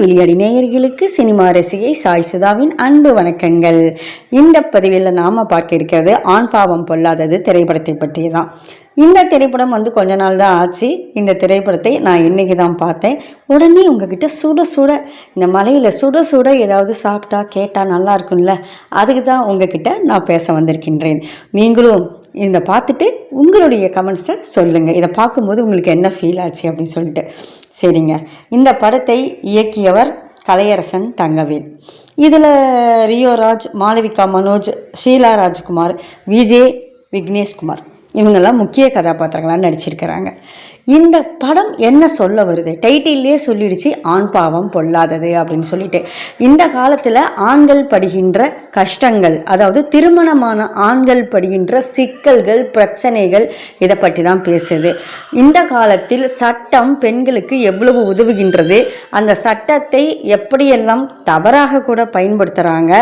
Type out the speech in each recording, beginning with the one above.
விளையாடி நேயர்களுக்கு சினிமா ரசிகை சாய் சுதாவின் அன்பு வணக்கங்கள். இந்த பதிவில் நாம் பார்க்க இருக்கிறது ஆண் பாவம் பொல்லாதது திரைப்படத்தை பற்றி தான் இந்த திரைப்படம் வந்து கொஞ்ச நாள் தான் ஆச்சு. இந்த திரைப்படத்தை நான் இன்னைக்கு தான் பார்த்தேன். உடனே உங்ககிட்ட சுட சுட இந்த மலையில் சுட சுட ஏதாவது சாப்பிட்டா கேட்டால் நல்லா இருக்கும்ல? அதுக்கு தான் உங்ககிட்ட நான் பேச வந்திருக்கின்றேன். நீங்களும் இதை பார்த்துட்டு உங்களுடைய கமெண்ட்ஸை சொல்லுங்கள் இதை பார்க்கும்போது உங்களுக்கு என்ன ஃபீல் ஆச்சு அப்படின்னு சொல்லிட்டு. சரிங்க. இந்த படத்தை இயக்கியவர் கலையரசன் தங்கவேல். இதில் ரியோராஜ் மாளவிகா மனோஜ் ஷீலா ராஜ்குமார் விஜே விக்னேஷ்குமார். இவங்கெல்லாம் முக்கிய கதாபாத்திரங்களாக நடிச்சிருக்கிறாங்க. இந்த படம் என்ன சொல்ல வருது? டைட்டில்லே சொல்லிடுச்சு ஆண் பாவம் பொல்லாதது அப்படின்னு சொல்லிட்டு. இந்த காலத்தில் ஆண்கள் படுகின்ற கஷ்டங்கள் அதாவது திருமணமான ஆண்கள் படுகின்ற சிக்கல்கள் பிரச்சனைகள் இதை பற்றி தான் பேசுது. இந்த காலத்தில் சட்டம் பெண்களுக்கு எவ்வளவு உதவுகின்றது? அந்த சட்டத்தை எப்படியெல்லாம் தவறாக கூட பயன்படுத்துகிறாங்க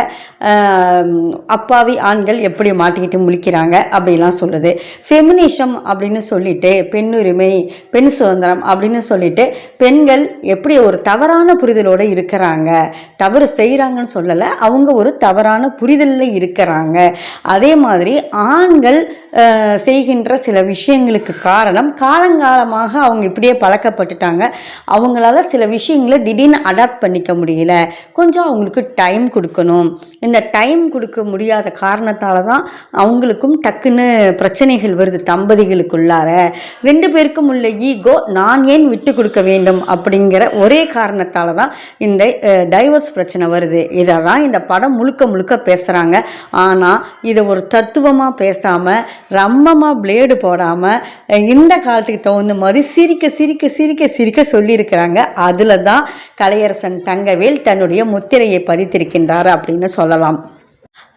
அப்பாவி ஆண்கள் எப்படி மாட்டிக்கிட்டு முழிக்கிறாங்க? அப்படிலாம் சொல்லுது. ஃபெமினிஷம் அப்படின்னு சொல்லிட்டு பெண்ணுரிமை பெண் சுதந்திரம் அப்படின்னு சொல்லிட்டு பெண்கள் எப்படி ஒரு தவறான புரிதலோடு இருக்கிறாங்க தவறு செய்கிறாங்கன்னு சொல்லலை அவங்க ஒரு தவறான புரிதலில் இருக்கிறாங்க. அதே மாதிரி ஆண்கள் செய்கின்ற சில விஷயங்களுக்கு காரணம் காலங்காலமாக அவங்க இப்படியே பழக்கப்பட்டுட்டாங்க. அவங்களால சில விஷயங்களை திடீர்னு அடாப்ட் பண்ணிக்க முடியல. கொஞ்சம் அவங்களுக்கு டைம் கொடுக்கணும். இந்த டைம் கொடுக்க முடியாத காரணத்தால் தான் அவங்களுக்கும் டக்குன்னு பிரச்சனைகள் வருது தம்பதிகளுக்குள்ளார. ரெண்டு பேருக்கும் உள்ள ஈகோ நான் ஏன் விட்டு கொடுக்க வேண்டும் அப்படிங்கிற ஒரே காரணத்தால் தான் இந்த டைவர்ஸ் பிரச்சனை வருது. இதை தான் இந்த படம் முழுக்க முழுக்க பேசுகிறாங்க ஆனால் இதை ஒரு தத்துவமாக பேசாமல் ரம்மமாக பிளேடு போடாமல் இந்த காலத்துக்கு தகுந்த மாதிரி சிரிக்க சிரிக்க சிரிக்க சிரிக்க சொல்லியிருக்கிறாங்க. அதில் தான் கலையரசன் தங்கவேல் தன்னுடைய முத்திரையை பதித்திருக்கின்றார் அப்படின்னு சொல்லலாம்.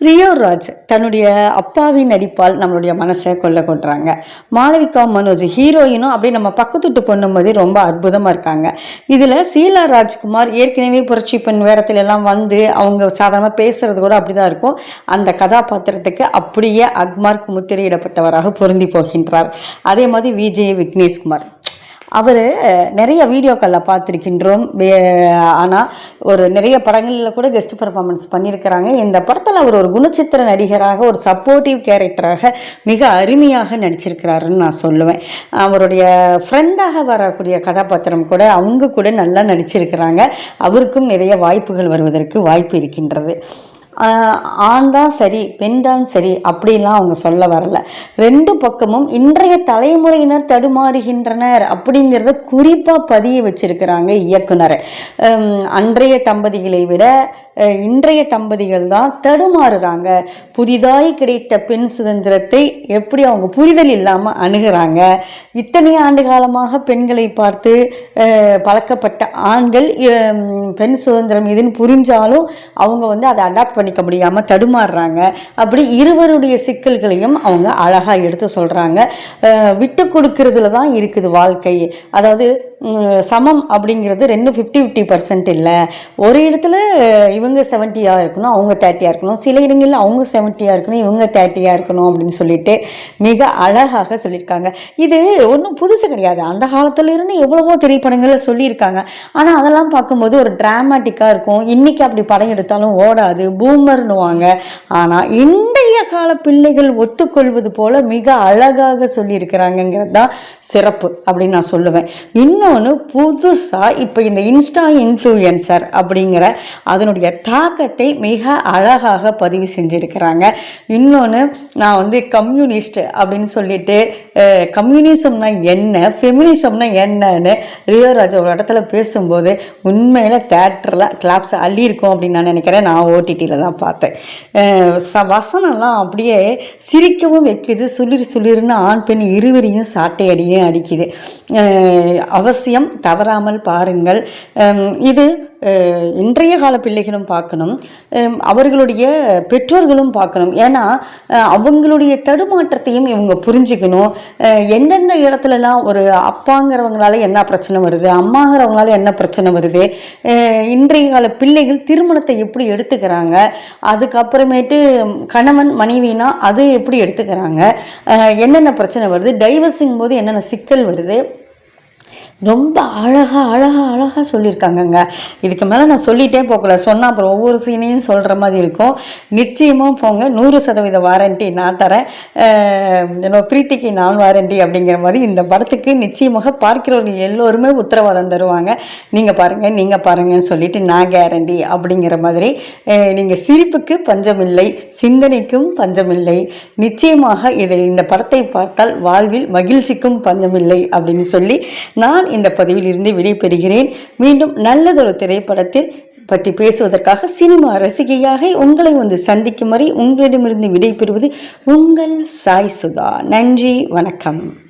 ரியோ ராஜ் தன்னுடைய அப்பாவின் நடிப்பால் நம்மளுடைய மனசை கொல்ல கொட்டுறாங்க. மாளவிகா மனோஜ் ஹீரோயினும் அப்படியே நம்ம பக்கத்துட்டு பொண்ணு மாதிரி ரொம்ப அற்புதமாக இருக்காங்க. இதில் சீலா ராஜ்குமார் ஏற்கனவே புரட்சி பெண் வேடத்துலலாம் வந்து அவங்க சாதாரணமாக பேசுகிறது கூட அப்படி தான் இருக்கும். அந்த கதாபாத்திரத்துக்கு அப்படியே அக்மார்க் முத்திரையிடப்பட்டவராக பொருந்தி போகின்றார். அதே மாதிரி விஜய் விக்னேஷ்குமார். அவர் நிறைய வீடியோக்களில் பார்த்துருக்கின்றோம். ஆனால் ஒரு நிறைய படங்களில் கூட கெஸ்ட் பர்ஃபார்மன்ஸ் பண்ணியிருக்கிறாங்க இந்த படத்தில் அவர் ஒரு குணச்சித்திர நடிகராக ஒரு சப்போர்ட்டிவ் கேரக்டராக மிக அருமையாக நடிச்சிருக்கிறாருன்னு நான் சொல்லுவேன். அவருடைய ஃப்ரெண்டாக வரக்கூடிய கதாபாத்திரம் கூட அவங்க கூட நல்லா நடிச்சிருக்கிறாங்க. அவருக்கும் நிறைய வாய்ப்புகள் வருவதற்கு வாய்ப்பு இருக்கின்றது. ஆண் தான் சரி பெண் தான் சரி அப்படிலாம் அவங்க சொல்ல வரல. ரெண்டு பக்கமும் இன்றைய தலைமுறையினர் தடுமாறுகின்றனர் அப்படிங்கிறத குறிப்பாக பதிய வச்சிருக்கிறாங்க இயக்குனர். ஹம், அன்றைய தம்பதிகளை விட இன்றைய தம்பதிகள் தான் தடுமாறுறாங்க. புதிதாய் கிடைத்த பெண் சுதந்திரத்தை எப்படி அவங்க புரிதல் இல்லாமல் அணுகிறாங்க? இத்தனை ஆண்டு காலமாக பெண்களை பார்த்து பழக்கப்பட்ட ஆண்கள் பெண் சுதந்திரம் இதுன்னு புரிஞ்சாலும் அவங்க வந்து அதை அடாப்ட் பண்ணிக்க முடியாமல் தடுமாறுறாங்க. அப்படி இருவருடைய சிக்கல்களையும் அவங்க அழகாக எடுத்து சொல்கிறாங்க விட்டு கொடுக்கறதுல தான் இருக்குது வாழ்க்கை. அதாவது சமம் அப்படிங்கிறது ரெண்டு ஃபிஃப்டி ஃபிஃப்டி பர்சன்ட் இல்லை. ஒரு இடத்துல இவங்க செவன்ட்டியாக இருக்கணும் அவங்க தேர்ட்டியாக இருக்கணும். சில இடங்களில் அவங்க செவன்ட்டியாக இருக்கணும் இவங்க தேர்ட்டியாக இருக்கணும் அப்படின்னு சொல்லிட்டு மிக அழகாக சொல்லியிருக்காங்க. இது ஒன்றும் புதுசு கிடையாது. அந்த காலத்துலேருந்து எவ்வளவோ திரைப்படங்களில் சொல்லியிருக்காங்க. ஆனால் அதெல்லாம் பார்க்கும்போது ஒரு ட்ராமாட்டிக்காக இருக்கும். இன்றைக்கி அப்படி படம் எடுத்தாலும் ஓடாது பூமர்னுவாங்க ஆனால் இந்த இன்றைய கால பிள்ளைகள் ஒத்துக்கொள்வது போல மிக அழகாக சொல்லியிருக்கிறாங்கங்கிறது தான் சிறப்பு அப்படின்னு நான் சொல்லுவேன். இன்னொன்று புதுசாக இப்போ இந்த இன்ஸ்டா இன்ஃப்ளூயன்சர் அப்படிங்கிற அதனுடைய தாக்கத்தை மிக அழகாக பதிவு செஞ்சுருக்கிறாங்க. இன்னொன்று நான் வந்து கம்யூனிஸ்ட் அப்படின்னு சொல்லிட்டு கம்யூனிசம்னா என்ன ஃபெமினிசம்னா என்னன்னு ரியோராஜ் ஒரு இடத்துல பேசும்போது உண்மையில் தேட்டரில் கிளாப்ஸ் அள்ளியிருக்கோம் அப்படின்னு நான் நினைக்கிறேன். நான் ஓடிடியில் தான் பார்த்தேன். வசனம் ச அப்படியே சிரிக்கவும் வைக்குது. சுளிர் சுளிர்னு ஆண் பெண் இருவரையும் சாட்டையடியும் அடிக்குது. அவசியம் தவறாமல் பாருங்கள். இது இன்றைய கால பிள்ளைகளும் பார்க்கணும். அவர்களுடைய பெற்றோர்களும் பார்க்கணும். ஏன்னா அவங்களுடைய தடுமாற்றத்தையும் இவங்க புரிஞ்சுக்கணும். எந்தெந்த இடத்துலலாம் ஒரு அப்பாங்கிறவங்களால என்ன பிரச்சனை வருது அம்மாங்கிறவங்களால என்ன பிரச்சனை வருது இன்றைய கால பிள்ளைகள் திருமணத்தை எப்படி எடுத்துக்கிறாங்க அதுக்கப்புறமேட்டு கணவன் மனைவினா அது எப்படி எடுத்துக்கிறாங்க என்னென்ன பிரச்சனை வருது டைவர்ஸிங் போது என்னென்ன சிக்கல் வருது ரொம்ப அழகாக அழகாக அழகாக சொல்லியிருக்காங்கங்க. இதுக்கு மேலே நான் சொல்லிகிட்டே போகல. சொன்னால் அப்புறம் ஒவ்வொரு சீனையும் சொல்கிற மாதிரி இருக்கும். நிச்சயமாக போங்க. நூறு சதவீத வாரண்டி நான் தரேன். என்னோட பிரீத்திக்கு நான் வாரண்டி அப்படிங்கிற மாதிரி இந்த படத்துக்கு நிச்சயமாக பார்க்கிறவர்கள் எல்லோருமே உத்தரவாதம் தருவாங்க. நீங்கள் பாருங்கள் நீங்கள் பாருங்கன்னு சொல்லிட்டு நான் கேரண்டி அப்படிங்கிற மாதிரி நீங்கள் சிரிப்புக்கு பஞ்சமில்லை சிந்தனைக்கும் பஞ்சமில்லை. நிச்சயமாக இதை இந்த படத்தை பார்த்தால் வாழ்வில் மகிழ்ச்சிக்கும் பஞ்சமில்லை அப்படின்னு சொல்லி நான் இந்த பதிவில் இருந்து விடைபெறுகிறேன். மீண்டும் நல்லதொரு திரைப்படத்தில் பற்றி பேசுவதற்காக சினிமா ரசிகையாக உங்களை வந்து சந்திக்கும் வரை உங்களிடமிருந்து விடைபெறுவது உங்கள் சாய் சுதா. நன்றி வணக்கம்.